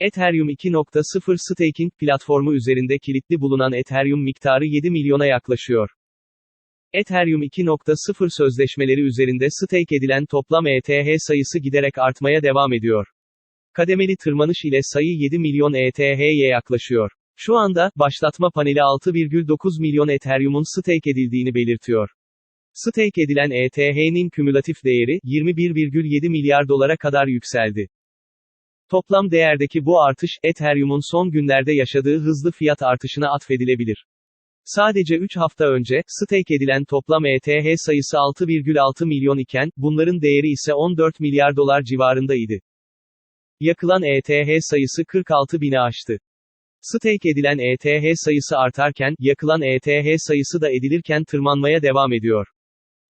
Ethereum 2.0 staking platformu üzerinde kilitli bulunan Ethereum miktarı 7 milyona yaklaşıyor. Ethereum 2.0 sözleşmeleri üzerinde stake edilen toplam ETH sayısı giderek artmaya devam ediyor. Kademeli tırmanış ile sayı 7 milyon ETH'ye yaklaşıyor. Şu anda, başlatma paneli 6,9 milyon Ethereum'un stake edildiğini belirtiyor. Stake edilen ETH'nin kümülatif değeri, 21,7 milyar dolara kadar yükseldi. Toplam değerdeki bu artış, Ethereum'un son günlerde yaşadığı hızlı fiyat artışına atfedilebilir. Sadece 3 hafta önce, stake edilen toplam ETH sayısı 6,6 milyon iken, bunların değeri ise 14 milyar dolar civarındaydı. Yakılan ETH sayısı 46 bini aştı. Stake edilen ETH sayısı artarken, yakılan ETH sayısı da edilirken tırmanmaya devam ediyor.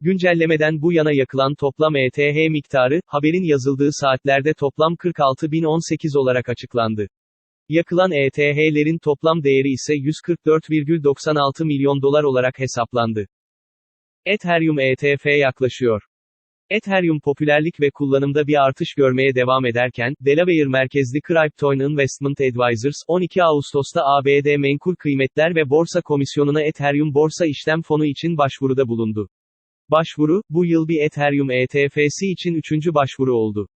Güncellemeden bu yana yakılan toplam ETH miktarı, haberin yazıldığı saatlerde toplam 46.018 olarak açıklandı. Yakılan ETH'lerin toplam değeri ise 144,96 milyon dolar olarak hesaplandı. Ethereum ETF yaklaşıyor. Ethereum popülerlik ve kullanımda bir artış görmeye devam ederken, Delaware merkezli Cryptoin Investment Advisors, 12 Ağustos'ta ABD Menkul Kıymetler ve Borsa Komisyonu'na Ethereum borsa işlem fonu için başvuruda bulundu. Başvuru, bu yıl bir Ethereum ETF'si için üçüncü başvuru oldu.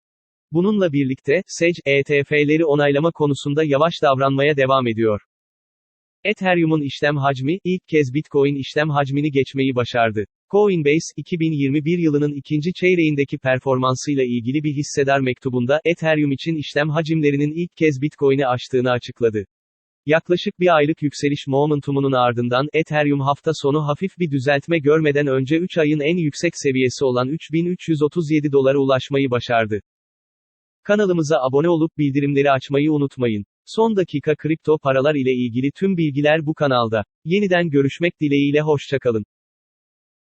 Bununla birlikte, SEC, ETF'leri onaylama konusunda yavaş davranmaya devam ediyor. Ethereum'un işlem hacmi, ilk kez Bitcoin işlem hacmini geçmeyi başardı. Coinbase, 2021 yılının ikinci çeyreğindeki performansıyla ilgili bir hissedar mektubunda, Ethereum için işlem hacimlerinin ilk kez Bitcoin'i aştığını açıkladı. Yaklaşık bir aylık yükseliş momentumunun ardından, Ethereum hafta sonu hafif bir düzeltme görmeden önce 3 ayın en yüksek seviyesi olan 3337 dolara ulaşmayı başardı. Kanalımıza abone olup bildirimleri açmayı unutmayın. Son dakika kripto paralar ile ilgili tüm bilgiler bu kanalda. Yeniden görüşmek dileğiyle hoşçakalın.